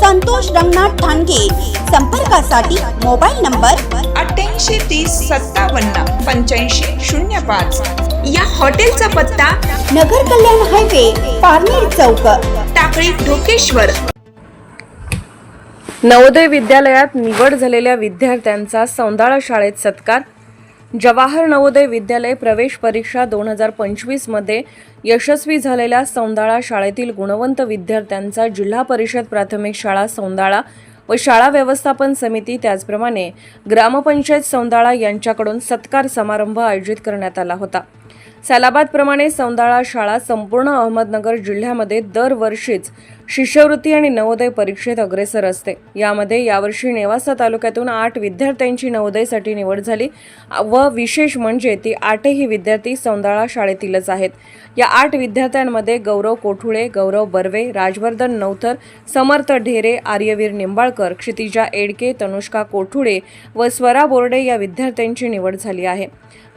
संतोष रंगनाथ ठाणगे. संपर्कासाठी mobile number अठ्ठ्याऐंशी तीस सत्तावन्न पंच्याऐंशी शून्य पाच. या हॉटेलचा पत्ता नगर कल्याण हायवे पारनेर चौक. टाकळी ढोकेश्वर. नवोदय विद्यालयात निवड झालेल्या विद्यार्थ्यांचा सौंदाळा शाळेत सत्कार जवाहर नवोदय विद्यालय प्रवेश परीक्षा दोन हजार पंचवीसमध्ये यशस्वी झालेल्या सौंदाळा शाळेतील गुणवंत विद्यार्थ्यांचा जिल्हा परिषद प्राथमिक शाळा सौंदाळा व शाळा व्यवस्थापन समिती त्याचप्रमाणे ग्रामपंचायत सौंदाळा यांच्याकडून सत्कार समारंभ आयोजित करण्यात आला होता. सालाबादप्रमाणे सौंदाळा शाळा संपूर्ण अहमदनगर जिल्ह्यामध्ये दरवर्षीच शिष्यवृत्ती आणि नवोदय परीक्षेत अग्रेसर असते. यामध्ये यावर्षी नेवासा तालुक्यातून आठ विद्यार्थ्यांची नवोदयसाठी निवड झाली व विशेष म्हणजे ती आठही विद्यार्थी सौंदाळा शाळेतीलच आहेत. या आठ विद्यार्थ्यांमध्ये गौरव कोठुळे गौरव बर्वे राजवर्धन नवथर समर्थ ढेरे आर्यवीर निंबाळकर क्षितिजा एडके तनुष्का कोठुळे व स्वरा बोर्डे या विद्यार्थ्यांची निवड झाली आहे.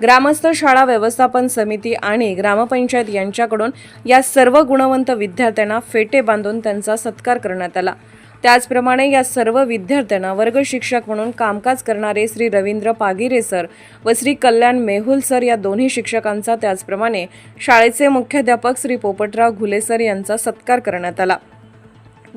ग्रामस्थ शाळा व्यवस्थापन समिती आणि ग्रामपंचायत यांच्याकडून या सर्व गुणवंत विद्यार्थ्यांना फेटे बांधून त्यांचा सत्कार करण्यात आला. त्याचप्रमाणे या सर्व विद्यार्थ्यांना वर्ग शिक्षक म्हणून कामकाज करणारे श्री रवींद्र पागिरे सर व श्री कल्याण मेहुल सर या दोन्ही शिक्षकांचा त्याचप्रमाणे शाळेचे मुख्याध्यापक श्री पोपटराव घुले सर यांचा सत्कार करण्यात आला.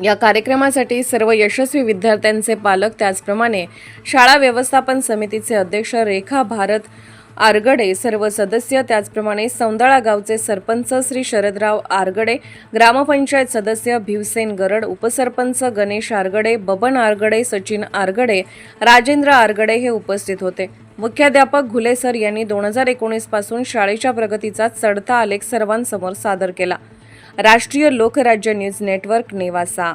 या कार्यक्रमासाठी सर्व यशस्वी विद्यार्थ्यांचे पालक त्याचप्रमाणे शाळा व्यवस्थापन समितीचे अध्यक्ष रेखा भारत आरगडे. सर्व सदस्य त्याचप्रमाणे सौंदळा गावचे सरपंच श्री शरदराव आरगडे ग्रामपंचायत सदस्य भीवसेन गरड उपसरपंच गणेश आरगडे बबन आरगडे सचिन आरगडे राजेंद्र आरगडे हे उपस्थित होते. मुख्याध्यापक घुले सर यांनी दोन हजार एकोणीसपासून शाळेच्या प्रगतीचा चढता आलेख सर्वांसमोर सादर केला. राष्ट्रीय लोकराज्य न्यूज नेटवर्क नेवासा.